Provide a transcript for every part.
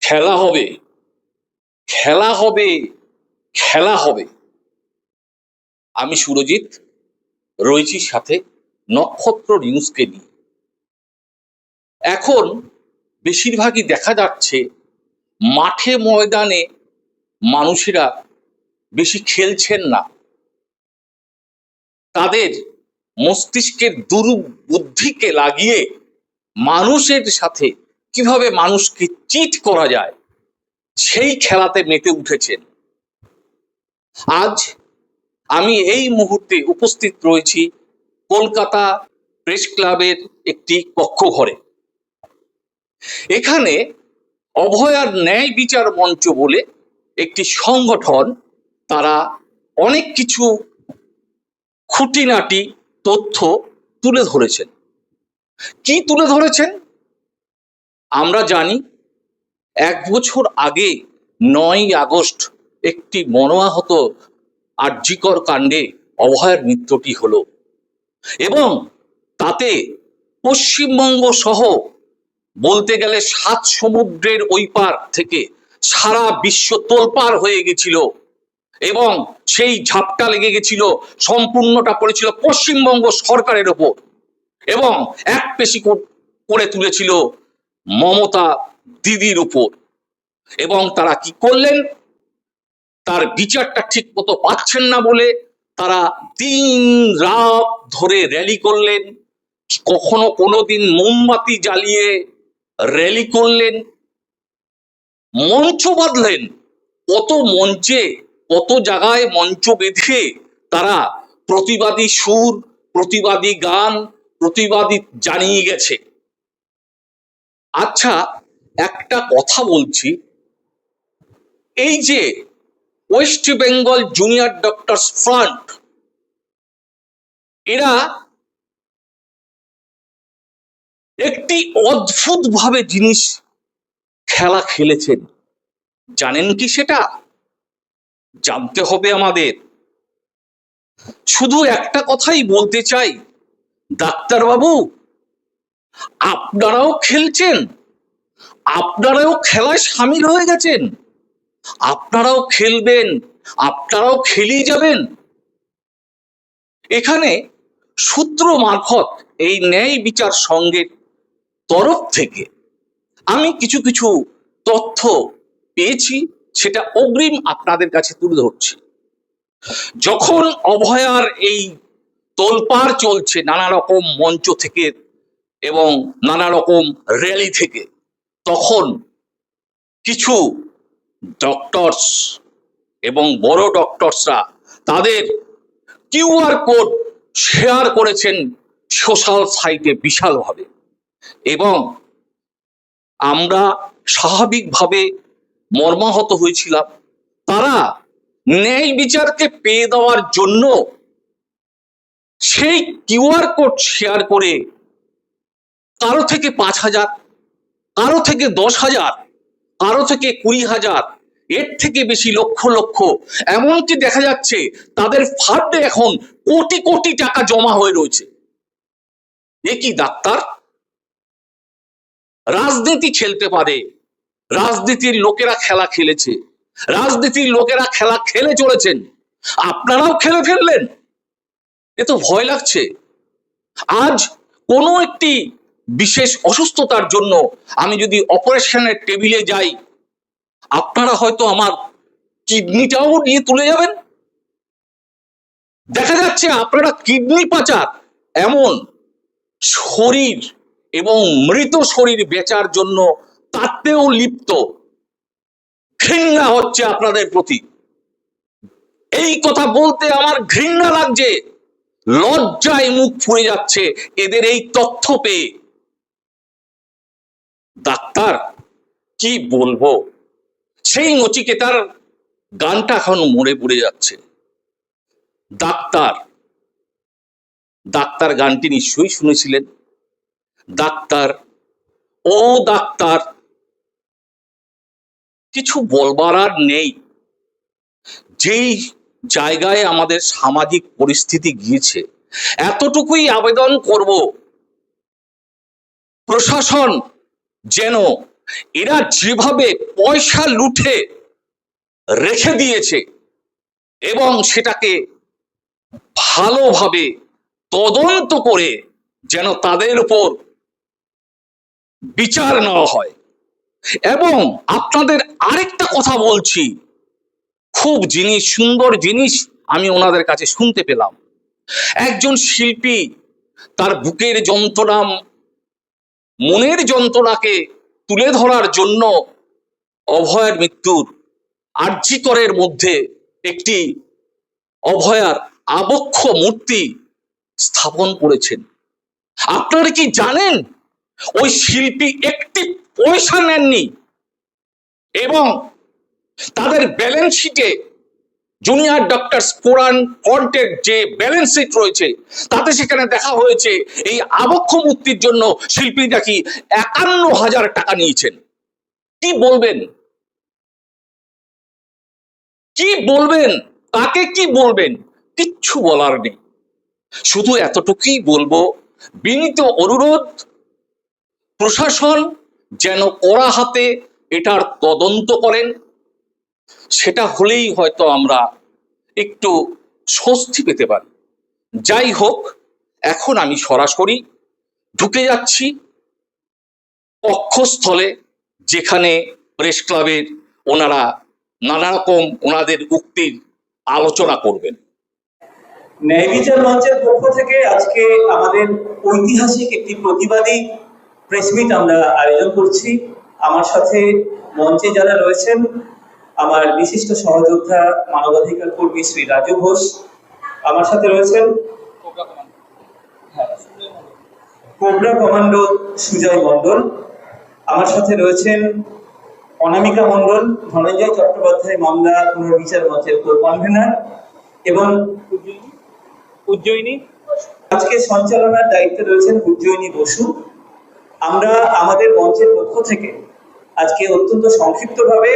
খেলা হবে। খেলা হবে। খেলা হবে। আমি সুরজিৎ, রয়েছি সাথে নক্ষত্র নিউজকে নিয়ে। এখন বেশিরভাগই দেখা যাচ্ছে, মাঠে ময়দানে মানুষেরা বেশি খেলছেন না। তাদের মস্তিষ্কের দুর্বুদ্ধিকে লাগিয়ে মানুষের সাথে কীভাবে মানুষকে চিট করা যায়, সেই খেলাতে মেতে উঠেছেন। আজ আমি এই মুহূর্তে উপস্থিত রয়েছি কলকাতা প্রেস ক্লাবের একটি কক্ষঘরে এখানে অভয়ার ন্যায় বিচার মঞ্চ বলে একটি সংগঠন, তারা অনেক কিছু খুঁটিনাটি তথ্য তুলে ধরেছেন। কি তুলে ধরেছেন? আমরা জানি এক বছর আগে নয় আগস্ট একটি মনোয়াহত আর্যিকর কাণ্ডে অভয়ের মৃত্যুটি হলো এবং তাতে পশ্চিমবঙ্গ সহ বলতে গেলে সাত সমুদ্রের ওই পার থেকে সারা বিশ্ব তোলপার হয়ে গেছিল এবং সেই ঝাপটা লেগে গেছিল, সম্পূর্ণটা পড়েছিল পশ্চিমবঙ্গ সরকারের ওপর। এবং এক পেশি করে তুলেছিল মমতা দিদির উপর এবং তারা কি করলেন? তার বিচারটা ঠিক মতো পাচ্ছেন না বলে তারা দিন রাত ধরে র্যালি করলেন। কখনো কোনোদিন মোমবাতি জ্বালিয়ে র্যালি করলেন। মঞ্চ বাঁধলেন। কত মঞ্চে কত জায়গায় মঞ্চ বেঁধে তারা প্রতিবাদী সুর, প্রতিবাদী গান, প্রতিবাদী জানিয়ে গেছে। আচ্ছা একটা কথা বলছি। এই যে West Bengal junior doctors front, এরা একটি অদ্ভুত ভাবে জিনিস খেলা খেলেছেন। জানেন কি সেটা? জানতে হবে আমাদের। শুধু একটা কথাই বলতে চাই, ডাক্তারবাবু, আপনারাও খেলছেন, আপনারাও খেলায় সামিল হয়ে গেছেন, আপনারাও খেলবেন, আপনারাও খেলেই যাবেন। এখানে সূত্র মারফত এই ন্যায় বিচার সংঘের তরফ থেকে আমি কিছু কিছু তথ্য পেয়েছি। সেটা অগ্রিম আপনাদের কাছে তুলে ধরছি। যখন অভয়ার এই তোলপাড় চলছে নানা রকম মঞ্চ থেকে এবং নানা রকম র্যালি থেকে, তখন কিছু ডক্টরস এবং বড় ডক্টরসরা তাদের কিউআর কোড শেয়ার করেছেন সোশ্যাল সাইটে বিশালভাবে। এবং আমরা স্বাভাবিকভাবে মর্মাহত হয়েছিলাম। তারা ন্যায় বিচারকে পেয়ে দেওয়ার জন্য সেই কিউআর কোড শেয়ার করে কারও থেকে পাঁচ হাজার, কারও থেকে দশ হাজার, কারও থেকে কুড়ি হাজার, এর থেকে বেশি লক্ষ লক্ষ। এমনকি দেখা যাচ্ছে তাদের ফান্ডে এখন কোটি কোটি টাকা জমা হয়ে রয়েছে। এ কি ডাক্তার? রাজনীতি খেলতে পারে। রাজনীতির লোকেরা খেলা খেলেছে। রাজনীতির লোকেরা খেলা খেলে চলেছেন। আপনারাও খেলে ফেললেন। এ তো ভয় লাগছে। আজ কোনো একটি বিশেষ অসুস্থতার জন্য আমি যদি অপারেশনের টেবিলে যাই, আপনারা হয়তো আমার কিডনিটাও নিয়ে তুলে যাবেন। দেখা যাচ্ছে আপনারা কিডনি পাচার, এমন শরীর এবং মৃত শরীর বেচার জন্য তাতেও লিপ্ত। ঘৃণা হচ্ছে আপনাদের প্রতি। এই কথা বলতে আমার ঘৃণা লাগছে। লজ্জায় মুখ ফুরে যাচ্ছে এদের এই তথ্য পেয়ে। ডাক্তার, কি বলব? সেই নচিকেতার গানটা এখন মরে পড়ে যাচ্ছে। ডাক্তার ডাক্তার গানটি নিশ্চয়ই শুনেছিলেন। ডাক্তার, ও ডাক্তার কিছু বলবার আর নেই। যেই জায়গায় আমাদের সামাজিক পরিস্থিতি গিয়েছে, এতটুকুই আবেদন করব। প্রশাসন যেন এরা যেভাবে পয়সা লুঠে রেখে দিয়েছে এবং সেটাকে ভালোভাবে তদন্ত করে যেন তাদের উপর বিচার নেওয়া হয়। এবং আপনাদের আরেকটা কথা বলছি। খুব জিনিস, সুন্দর জিনিস আমি ওনাদের কাছে শুনতে পেলাম। একজন শিল্পী, তার বুকের যন্ত্রণা, মনের যন্ত্রণাকে তুলে ধরার জন্য অভয়ের মৃত্যুর আর্যিকরের মধ্যে একটি অভয়ার আবক্ষ মূর্তি স্থাপন করেছেন। আপনারা কি জানেন? ওই শিল্পী একটি পয়সা নেননি এবং তাদের ব্যালেন্স শিটে জুনিয়র ডক্টর স্পোরান ফন্টের যে ব্যালেন্স শিট রয়েছে, তাতে সেখানে দেখা হয়েছে এই আবক্ষ মুক্তির জন্য শিল্পী নাকি একান্ন হাজার টাকা নিয়েছেন। কি বলবেন? কি বলবেন? তাকে কি বলবেন? কিচ্ছু বলার নেই। শুধু এতটুকুই বলব, বিনীত অনুরোধ, প্রশাসন যেন কড়া হাতে এটার তদন্ত করেন। সেটা হলেই হয়তো আমরা একটু স্বস্তি পেতে পারি। যাই হোক, এখন আমি সরাসরি ঢুকে যাচ্ছি কক্ষস্থলে, যেখানে প্রেস ক্লাবের ওনারা নানা রকম ওনাদের উক্তির আলোচনা করবেন। ন্যায় বিচার মঞ্চের পক্ষ থেকে আজকে আমাদের ঐতিহাসিক একটি প্রতিবাদী প্রেসমিট আমরা আয়োজন করছি। আমার সাথে মঞ্চে যারা রয়েছেন আমার বিশিষ্ট সহযোদ্ধা মানবাধিকার কর্মী শ্রী রাজু ঘোষ আমার সাথে রয়েছেন। Cobra commando. সুজয় মণ্ডল। আমার সাথে রয়েছেন অনামিকা মণ্ডল ধনঞ্জয় চট্টোপাধ্যায় মামলা পুনর্বিচার মঞ্চের কনভেনার এবং উজ্জয়িনী। আজকে সঞ্চালনার দায়িত্বে রয়েছেন উজ্জয়িনী বসু। আমরা আমাদের মঞ্চের পক্ষ থেকে আজকে অত্যন্ত সংক্ষিপ্তভাবে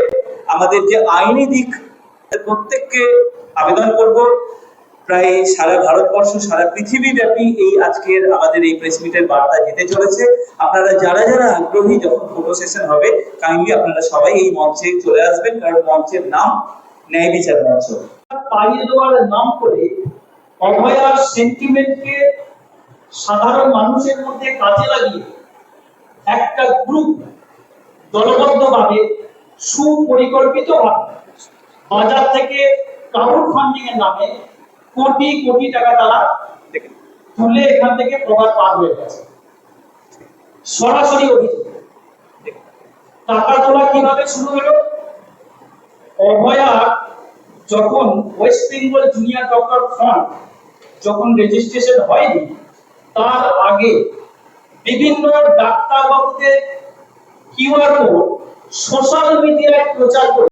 আমাদের যে আইনি দিক প্রত্যেককে আবেদন করব। প্রায় সারা ভারতবর্ষ, সারা পৃথিবী ব্যাপী এই আজকের আমাদের এই প্রেস মিটের বার্তা যেতে চলেছে। আপনারা যারা যারা আগ্রহী যখন ফটো সেশন হবে কাইন্ডলি আপনারা সবাই এই মঞ্চে চলে আসবেন, কারণ মঞ্চের নাম ন্যায় বিচার মঞ্চ। পাইয়ে দেওয়ার নাম করে অভয়ার সেন্টিমেন্টকে সাধারণ মানুষের মধ্যে কাজে লাগিয়ে একটা গ্রুপ দলবদ্ধভাবে সুপরিকল্পিতভাবে বাজার থেকে ক্রাউড ফান্ডিং এর নামে কোটি কোটি টাকা তারা তুলে এখান থেকে প্রভাব পার হয়ে গেছে। সরাসরি অভিযোগ। টাকা তোলা কীভাবে শুরু হলো? অভয়া যখন West Bengal junior doctor front যখন রেজিস্ট্রেশন হয়নি, তার আগে বিভিন্ন ডাক্তারবাবুদের কিউআর কোড সোশ্যাল মিডিয়ায় প্রচার করে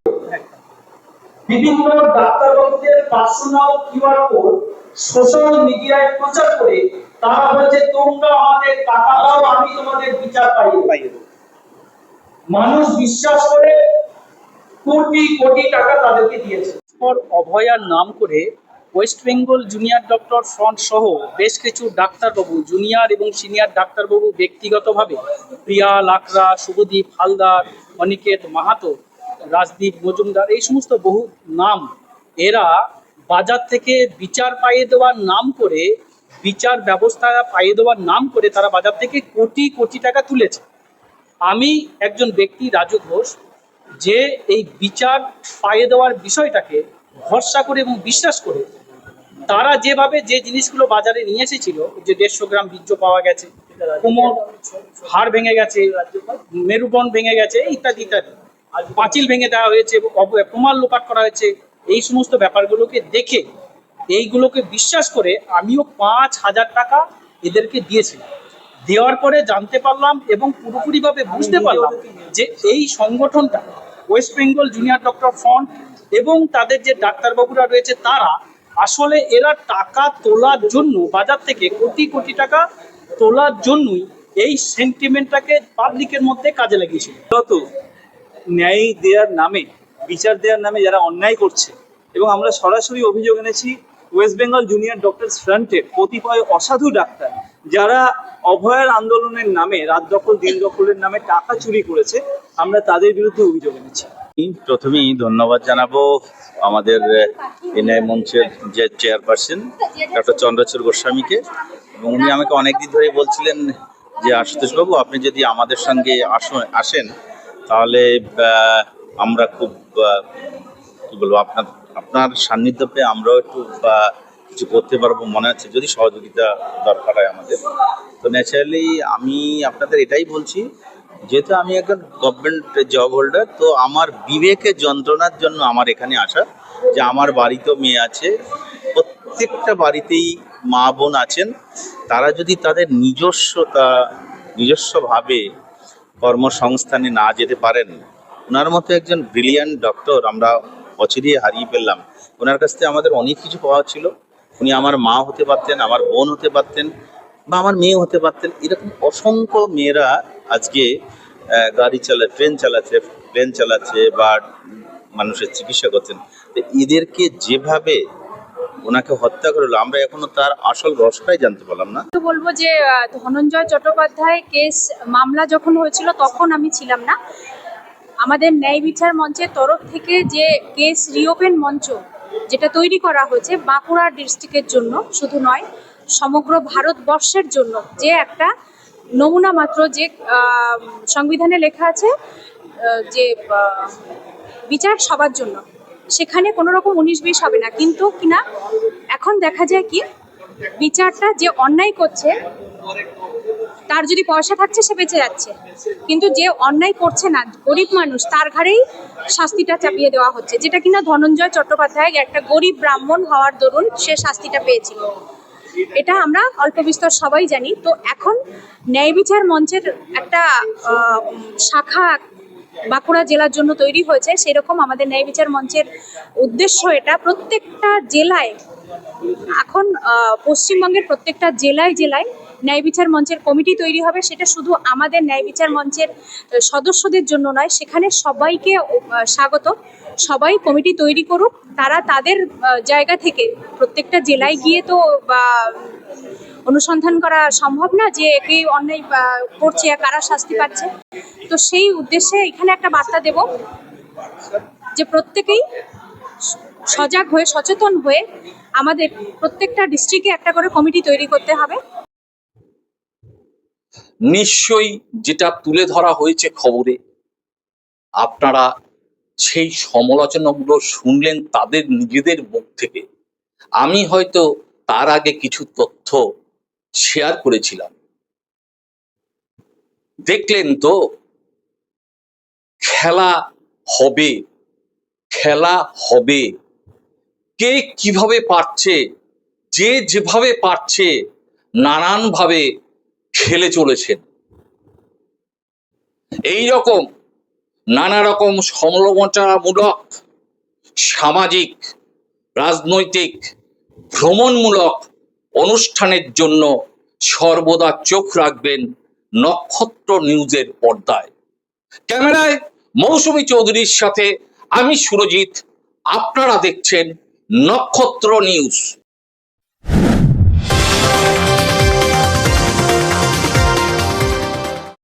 বিভিন্ন ডাক্তারবাবুদের পার্সোনাল কিউআর কোড সোশ্যাল মিডিয়ায় প্রচার করে তারা বলছে, তোমরা আমাদের টাকা দাও, আমি তোমাদের বিচার পাইয়ে পাইয়ে মানুষ বিশ্বাস করে কোটি কোটি টাকা তাদেরকে দিয়েছে। অভয়ার নাম করে West Bengal junior doctor front সহ বেশ কিছু ডাক্তারবাবু জুনিয়র এবং সিনিয়র ডাক্তারবাবু ব্যক্তিগতভাবে প্রিয়া, লাকড়া, শুভদীপ হালদার, অনিকেত মাহাতো, রাজদীপ মজুমদার, এই সমস্ত বহু নাম, এরা বাজার থেকে বিচার পাইয়ে দেওয়ার নাম করে, বিচার ব্যবস্থা পাইয়ে দেওয়ার নাম করে তারা বাজার থেকে কোটি কোটি টাকা তুলেছে। আমি একজন ব্যক্তি, রাজু ঘোষ, যে এই বিচার পাইয়ে দেওয়ার বিষয়টাকে ভরসা করে এবং বিশ্বাস করে তারা যেভাবে যে জিনিসগুলো বাজারে নিয়ে এসেছিল যে দেড়শো গ্রাম বীর্য পাওয়া গেছে, কোমর, হাড় ভেঙে গেছে, মেরুবন ভেঙে গেছে, ইত্যাদি ইত্যাদি। আর পাঁচিল ভেঙে দেওয়া হয়েছে প্রমাণ লোপাট করা হয়েছে, এই সমস্ত ব্যাপারগুলোকে দেখে, এইগুলোকে বিশ্বাস করে আমিও পাঁচ হাজার টাকা এদেরকে দিয়েছিলাম। দেওয়ার পরে জানতে পারলাম এবং পুরোপুরিভাবে বুঝতে পারলাম যে এই সংগঠনটা West Bengal junior doctor front এবং তাদের যে ডাক্তারবাবুরা রয়েছে, তারা আসলে এরা টাকা তোলার জন্য, বাজার থেকে কোটি কোটি টাকা তোলার জন্যই এই সেন্টিমেন্টটাকে পাবলিকের মধ্যে কাজে লাগিয়েছিল। মূলত ন্যায় দেওয়ার নামে, বিচার দেওয়ার নামে যারা অন্যায় করছে, এবং আমরা সরাসরি অভিযোগ এনেছি ওয়েস্ট বেঙ্গল জুনিয়র ডক্টরস ফ্রন্টের কতিপয় অসাধু ডাক্তার, যারা অভয়ার আন্দোলনের নামে, রাত দখল, দিন দখলের নামে টাকা চুরি করেছে, আমরা তাদের বিরুদ্ধে অভিযোগ এনেছি। প্রথমেই ধন্যবাদ জানাব আমাদের এনআই মঞ্চের যে চেয়ারপারসন, ডক্টর চন্দ্রচূড় গোস্বামীকে। এবং উনি আমাকে অনেকদিন ধরে বলছিলেন যে আশুতোষ বাবু আপনি যদি আমাদের সঙ্গে আসো- আসেন, তাহলে আমরা খুব কি বলব, আপনার আপনার সান্নিধ্য পেয়ে আমরাও একটু কিছু করতে পারব মনে হচ্ছে, যদি সহযোগিতা দরকার হয় আমাদের। তো ন্যাচারালি আমি আপনাদের এটাই বলছি যেহেতু আমি একজন গভর্নমেন্ট জব হোল্ডার তো আমার বিবেকের যন্ত্রণার জন্য আমার এখানে আসা, যে আমার বাড়িতেও মেয়ে আছে, প্রত্যেকটা বাড়িতেই মা বোন আছেন, তারা যদি তাদের নিজস্বতা, নিজস্বভাবে কর্মসংস্থানে না যেতে পারেন, ওনার মতো একজন ব্রিলিয়ান্ট ডক্টর আমরা অচিরিয়ে হারিয়ে ফেললাম। ওনার কাছ থেকে আমাদের অনেক কিছু পাওয়া ছিল। উনি আমার মা হতে পারতেন, আমার বোন হতে পারতেন বা আমার মেয়ে হতে পারতেন। এরকম অসংখ্য মেয়েরা আজকে গাড়ি চালা, ট্রেন চালাচ্ছে, প্লেন চালাচ্ছে বা মানুষের চিকিৎসা করছেন। এদেরকে যেভাবে ওনাকে হত্যা করল আমরা এখনও তার আসল রসটাই জানতে পারলাম না। তো বলব যে ধনঞ্জয় চট্টোপাধ্যায় কেস, মামলা যখন হয়েছিল তখন আমি ছিলাম না। আমাদের ন্যায় বিচার মঞ্চের তরফ থেকে যে কেস রিওপেন মঞ্চ যেটা তৈরি করা হয়েছে বাঁকুড়া ডিস্ট্রিক্টের জন্য, শুধু নয় সমগ্র ভারতবর্ষের জন্য যে একটা নমুনা মাত্র যে সংবিধানে লেখা আছে যে বিচার সবার জন্য, সেখানে কোনো রকম উনিশ বিশ হবে না। কিন্তু কিনা, এখন দেখা যায় কি, বিচারটা যে অন্যায় করছে, তার যদি পয়সা থাকছে, সে বেঁচে যাচ্ছে। কিন্তু যে অন্যায় করছে না, গরিব মানুষ, তার ঘাড়েই শাস্তিটা চাপিয়ে দেওয়া হচ্ছে। যেটা কিনা ধনঞ্জয় চট্টোপাধ্যায় একটা গরিব ব্রাহ্মণ হওয়ার দরুন সে শাস্তিটা পেয়েছিল। এটা আমরা অল্প বিস্তর সবাই জানি। তো এখন ন্যায় বিচার মঞ্চের একটা শাখা বাঁকুড়া জেলার জন্য তৈরি হয়েছে। সেরকম আমাদের ন্যায় বিচার মঞ্চের উদ্দেশ্য এটা। প্রত্যেকটা জেলায় এখন পশ্চিমবঙ্গের প্রত্যেকটা জেলায় জেলায় ন্যায় বিচার মঞ্চের কমিটি তৈরি হবে, সেটা শুধু আমাদের ন্যায় বিচার মঞ্চের সদস্যদের জন্য নয়, সেখানে সবাইকে স্বাগত। সবাই কমিটি তৈরি করুক, তারা তাদের জায়গা থেকে প্রত্যেকটা জেলায় গিয়ে তো, বা, অনুসন্ধান করা সম্ভব না যে কে অন্যায় করছে কারা শাস্তি পাচ্ছে। তো সেই উদ্দেশ্যে এখানে একটা বার্তা দেব যে প্রত্যেকেই সজাগ হয়ে, সচেতন হয়ে আমাদের প্রত্যেকটা ডিস্ট্রিক্টে একটা করে কমিটি তৈরি করতে হবে। নিশ্চয়ই যেটা তুলে ধরা হয়েছে খবরে, আপনারা সেই সমালোচনাগুলো শুনলেন তাদের নিজেদের মুখ থেকে। আমি হয়তো তার আগে কিছু তথ্য শেয়ার করেছিলাম। দেখলেন তো, খেলা হবে খেলা হবে। কে কীভাবে পারছে, যে যেভাবে পারছে, নানানভাবে খেলে চলেছেন। এই রকম নানা রকম সমালোচনামূলক, সামাজিক, রাজনৈতিক, ভ্রমণমূলক অনুষ্ঠানের জন্য সর্বদা চোখ রাখবেন নক্ষত্র নিউজের পর্দায়। ক্যামেরায় মৌসুমী চৌধুরীর সাথে আমি সুরজিৎ, আপনারা দেখছেন নক্ষত্র নিউজ।